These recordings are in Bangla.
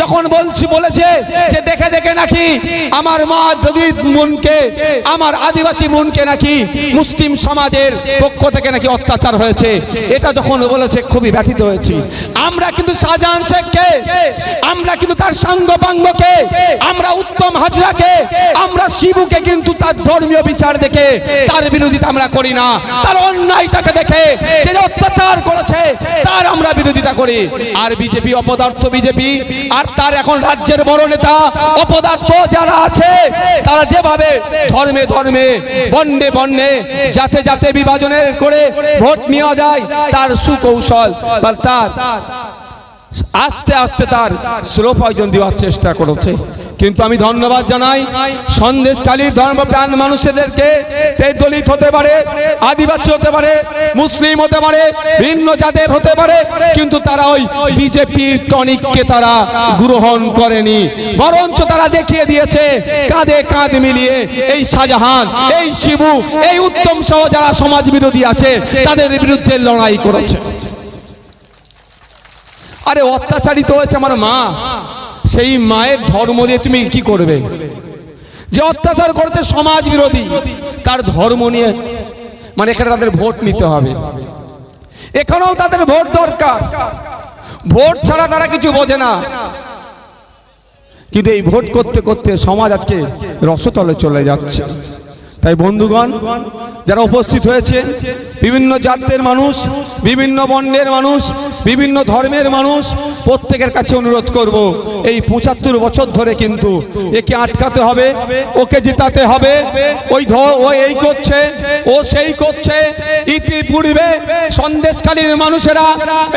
যখন বলছি, বলেছে যে দেখে দেখে নাকি আমার মা যদি মনকে, আমার আদিবাসী মনকে নাকি মুসলিম সমাজের পক্ষ থেকে নাকি অত্যাচার হয়েছে। এটা যখন বলেছে, খুবই ব্যথিত হয়েছি। আমরা কিন্তু শাহজাহান শেখকে, আমরা কিন্তু তার সাঙ্গপাঙ্গকে, আমরা উত্তম হাজরাকে, আমরা শিবুকে কিন্তু তার ধর্মীয় বিচার দেখে, তার বিরোধিতা আমরা করি না। তার অন্যায়টাকে দেখে যে অত্যাচার করেছে, তার আমরা বিরোধিতা করি। আর বিজেপি অপদার্থ বিজেপি আর তার এখন রাজ্যের বড় নেতা, অপদার্থ যারা আছে, তারা যেভাবে ধর্মে ধর্মে, বন্ডে বন্ডে, যাতে যাতে বিভাজনের করে ভোট নেওয়া যায়, তার সুকৌশল তার আস্তে আস্তে তার স্লো পয়জন দেওয়ার চেষ্টা করেছে। কিন্তু আমি ধন্যবাদ জানাই সন্দেশকালীর ধর্মপ্রাণ মানুষদেরকে। দলিত হতে পারে, আদিবাসী হতে পারে, মুসলিম হতে পারে, ভিন্ন জাতের হতে পারে, কিন্তু তারা ওই বিজেপির টনিককে তারা গ্রহণ করেনি। বরঞ্চ তারা দেখিয়ে দিয়েছে, কাঁধে কাঁধ মিলিয়ে এই শাহজাহান, এই শিবু, এই উত্তম সহ যারা সমাজ বিরোধী আছে, তাদের বিরুদ্ধে লড়াই করেছে। আরে অত্যাচারিত হয়েছে আমার মা। সেই মায়ের ধর্ম নিয়ে তুমি কি করবে? যে অত্যাচার করতে সমাজ বিরোধী, তার ধর্ম নিয়ে মানে এখানে তাদের ভোট নিতে হবে। এখানেও তাদের ভোট দরকার। ভোট ছাড়া তারা কিছু বোঝে না। কিন্তু এই ভোট করতে করতে সমাজ আজকে রসতলে চলে যাচ্ছে। তাই বন্ধুগণ, যারা উপস্থিত হয়েছে, বিভিন্ন জাতের মানুষ, বিভিন্ন বর্ণের মানুষ, বিভিন্ন ধর্মের মানুষ প্রত্যেকের কাছে অনুরোধ করব, এই পঁচাত্তর বছর ধরে কিন্তু একে আটকাতে হবে, ওকে জিতাতে হবে, ওই ধ- ও এই করছে, ও সেই করছে, ইতিপূর্বে সন্দেশকালীর মানুষেরা,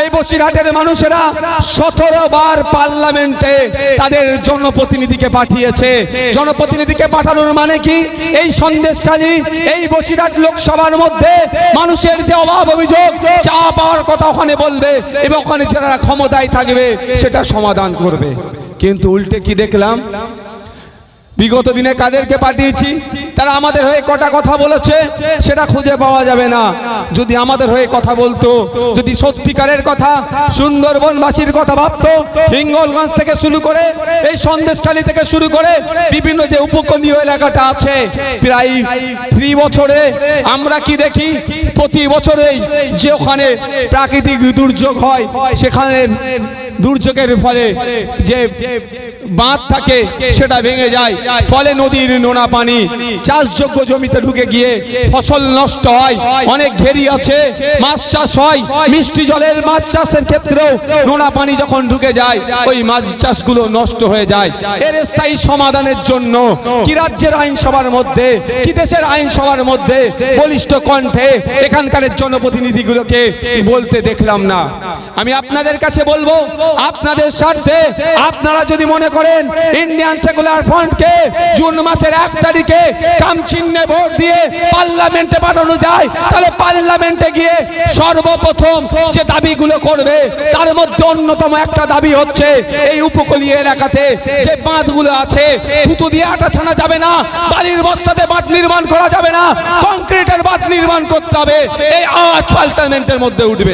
এই বসিরহাটের মানুষেরা সতেরো বার পার্লামেন্টে তাদের জনপ্রতিনিধিকে পাঠিয়েছে। জনপ্রতিনিধিকে পাঠানোর মানে কি? এই সন্দেশকালী এই বসিরহাট লোকসভার মধ্যে মানুষের যে অভাব অভিযোগ, চা পাওয়ার কথা ওখানে বলবে এবং ওখানে যারা ক্ষমতায় থাকবে, সেটা সমাধান করবে। কিন্তু উল্টে কি দেখলাম? বিগত দিনে কাদেরকে পাঠিয়েছি? তারা আমাদের হয়ে কটা কথা বলেছে, সেটা খুঁজে পাওয়া যাবে না। যদি আমাদের হয়ে কথা বলতো, যদি সত্যিকারের কথা, সুন্দরবনবাসীর কথা ভাবতো, হিঙ্গলগঞ্জ থেকে শুরু করে, এই সন্দেশখালী থেকে শুরু করে, বিভিন্ন যে উপকূলীয় এলাকাটা আছে, প্রায় থ্রি বছরে আমরা কি দেখি? প্রতি বছরেই যে ওখানে প্রাকৃতিক দুর্যোগ হয়, সেখানে দুর্যোগের ফলে যে বাঁধ থাকে সেটা ভেঙে যায়। ফলে নদীর নোনা পানি, চাষযোগ্য জমিতে ঢুকে গিয়ে ফসল নষ্ট হয়। অনেক ঘেরি আছে, মাছ চাষ হয়। মিষ্টি জলের মাছ চাষের ক্ষেত্রেও নোনা পানি যখন ঢুকে যায়, ওই মাছ চাষগুলো নষ্ট হয়ে যায়। এর স্থায়ী সমাধানের জন্য কি রাজ্যের আইনসভার মধ্যে, কি দেশের আইনসভার মধ্যে বলিষ্ঠ কণ্ঠে এখানকার জনপ্রতিনিধিগুলোকে বলতে দেখলাম না। আমি আপনাদের কাছে বলব আপনাদের স্বার্থে আপনারা যদি মনে করেন ইন্ডিয়ান সেকুলার ফ্রন্টকে জুন মাসের এক তারিখে কাম চিহ্নে ভোট দিয়ে পার্লামেন্টে পাঠানো যায়, তাহলে পার্লামেন্টে গিয়ে সর্বপ্রথম যে দাবিগুলো করবে, তার মধ্যে অন্যতম একটা দাবি হচ্ছে এই উপকূলীয় এলাকাতে যে বাঁধগুলো আছে, থুতু দিয়ে আটা ছানা যাবে না, বালির বস্তাতে বাঁধ নির্মাণ করা যাবে না, কংক্রিটের বাঁধ নির্মাণ করতে হবে, এই আওয়াজ পার্লামেন্টের মধ্যে উঠবে।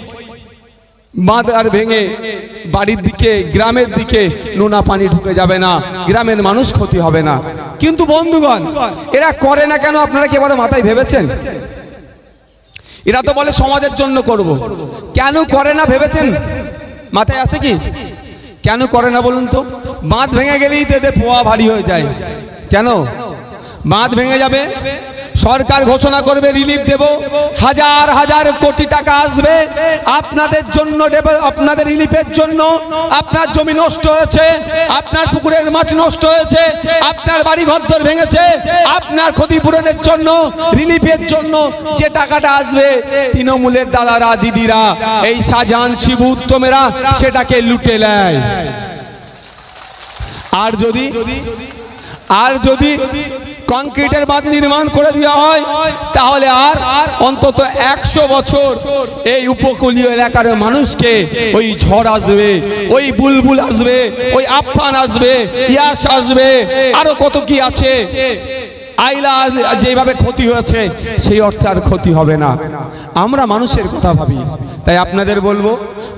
বাঁধ আর ভেঙে বাড়ির দিকে, গ্রামের দিকে নোনা পানি ঢুকে যাবে না, গ্রামের মানুষ ক্ষতি হবে না। কিন্তু বন্ধুগণ, এরা করে না কেন আপনারা কি এবারে মাথায় ভেবেছেন? এরা তো বলে সমাজের জন্য করব। কেন করে না ভেবেছেন? মাথায় আছে কি? কেন করে না বলুন তো? বাঁধ ভেঙে গেলেই তো এদের পোয়া ভারী হয়ে যায়। কেন? বাঁধ ভেঙে যাবে? সরকার ঘোষণা করবে রিলিফ দেব। হাজার হাজার কোটি টাকা আসবে। আপনাদের জন্য আপনাদের রিলিফের জন্য। আপনার জমি নষ্ট হয়েছে, আপনার পুকুরের মাছ নষ্ট হয়েছে, আপনার বাড়ি ঘরদর ভেঙেছে, আপনার ক্ষতিপূরণের জন্য রিলিফের জন্য যে টাকাটা আসবে, তৃণমূলের দাদারা, দিদিরা, এই শাহজাহান, শিবু, উত্তমেরা, সেটাকে লুটে নেয়। আর যদি আর যদি কংক্রিটের বাঁধ নির্মাণ করে দেওয়া হয়, তাহলে আর অন্তত একশো বছর এই উপকূলীয় এলাকার মানুষকে ওই ঝড় আসবে, ওই বুলবুল আসবে, ওই আফান আসবে, ইয়াস আসবে, আরও কত কি আছে? আইলা যেভাবে ক্ষতি হয়েছে, সেই অর্থে আর ক্ষতি হবে না। আমরা মানুষের কথা ভাবি। তাই আপনাদের বলব,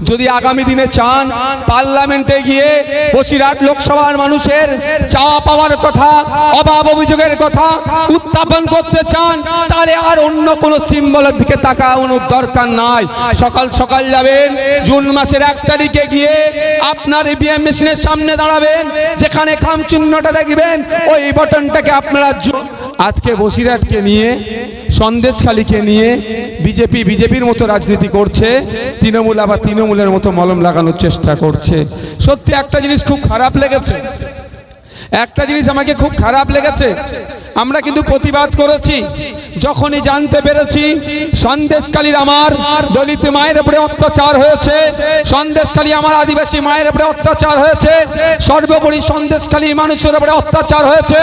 যদি আগামী দিনে চান পার্লামেন্টে গিয়ে বসিরহাট লোকসভার মানুষের চাওয়া পাওয়ার কথা, অভাব অভিযোগের কথা উত্থাপন করতে চান, তাহলে আর অন্য কোনো সিম্বলের দিকে তাকানোর দরকার নাই। সকাল সকাল যাবেন, জুন মাসের এক তারিখে গিয়ে আপনার ইভিএম মেশিনের সামনে দাঁড়াবেন, যেখানে খাম চিহ্নটা দেখবেন, ওই বটনটাকে আপনারা আজকে বসিরহাটকে নিয়ে, সন্দেশখালীকে নিয়ে বিজেপি, বিজেপির মতো রাজনীতি করছে, তৃণমূল আবার তৃণমূলের মতো মলম লাগানোর চেষ্টা করছে। সত্যি একটা জিনিস খুব খারাপ লেগেছে। একটা জিনিস আমাকে খুব খারাপ লেগেছে। আমরা কিন্তু প্রতিবাদ করেছি। যখনই জানতে পেরেছি সন্দেশকালীর আমার দলিত মায়ের উপরে অত্যাচার হয়েছে সন্দেশকালী আমার আদিবাসী মায়ের উপরে অত্যাচার হয়েছে, সর্বোপরি সন্দেশকালী মানুষের উপরে অত্যাচার হয়েছে।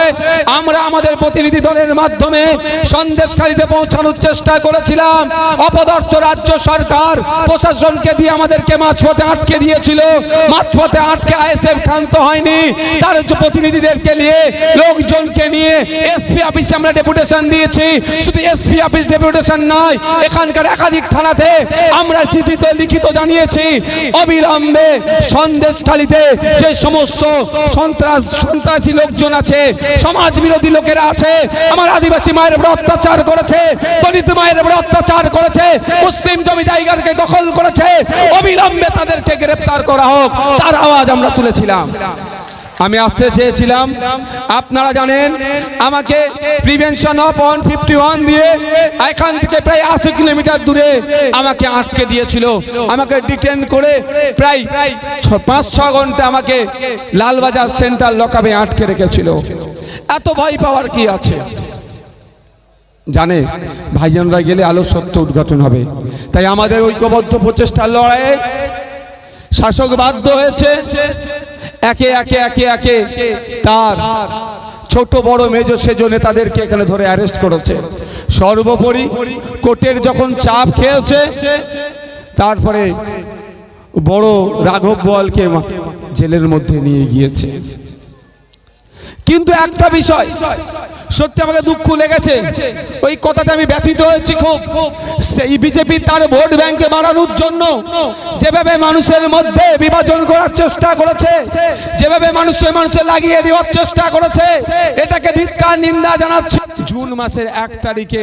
আমরা আমাদের প্রতিনিধি দলের মাধ্যমে সন্দেশকালীতে পৌঁছানোর চেষ্টা করেছিলাম। অপদার্থ রাজ্য সরকার প্রশাসনকে দিয়ে আমাদেরকে মাঝপথে আটকে দিয়েছিল। মাঝপথে আটকে আইএসএফ ক্ষান্ত হয়নি। তার প্রতিনিধিদেরকে নিয়ে, লোকজনকে নিয়ে এসপি অফিসে আমরা ডেপুটেশন দিয়েছি। শুধু এসপি অফিস ডেপুটেশন নয়, এখানকার একাধিক থানাতে আমরা চিঠিতে লিখিত জানিয়েছি, অবিলম্বে সন্দেশখালিতে যে সমস্ত সন্ত্রাস, সন্ত্রাসী লোকজন আছে সমাজ বিরোধী লোকেরা আছে, আমার আদিবাসী মায়ের উপরে অত্যাচার করেছে, দলিত মায়ের উপরে অত্যাচার করেছে, মুসলিম জমি জায়গাকে দখল করেছে, অবিলম্বে তাদেরকে গ্রেপ্তার করা হোক, তার আওয়াজ আমরা তুলেছিলাম। আমি আসতে চেয়েছিলাম। আপনারা জানেন, আমাকে prevention of one fifty one দিয়ে এখান থেকে প্রায় আশি কিলোমিটার দূরে আমাকে আটকে দিয়েছিল। আমাকে ডিটেন করে প্রায় পাঁচ, ছ ঘণ্টা আমাকে লালবাজার সেন্ট্রাল লকাবে আটকে রেখেছিল। এত ভয় পাওয়ার কি আছে? জানে, ভাইজানরা গেলে আলো সত্য উদ্ঘাটন হবে। তাই আমাদের ঐক্যবদ্ধ প্রচেষ্টার লড়াইয়ে শাসক বাধ্য হয়েছে। একে একে একে একে। তার ছোট বড় মেজ সেজ নেতাদেরকে এখানে ধরে অ্যারেস্ট করেছে। সর্বোপরি কোর্টের যখন চাপ খেয়েছে, তারপরে বড় রাঘব বলকে জেলের মধ্যে নিয়ে গিয়েছে। কিন্তু একটা বিষয়, সত্যি আমাকে দুঃখ লেগেছে। ওই কথাতে আমি ব্যথিত হয়েছি খুব। সেই বিজেপি তার ভোট ব্যাংকে বাড়ানোর জন্য যেভাবে মানুষের মধ্যে বিভাজন করার চেষ্টা করেছে, যেভাবে মানুষের মানুষে লাগিয়ে দেওয়ার চেষ্টা করেছে, এটাকে ধিক্কার, নিন্দা জানাচ্ছে। জুন মাসের এক তারিখে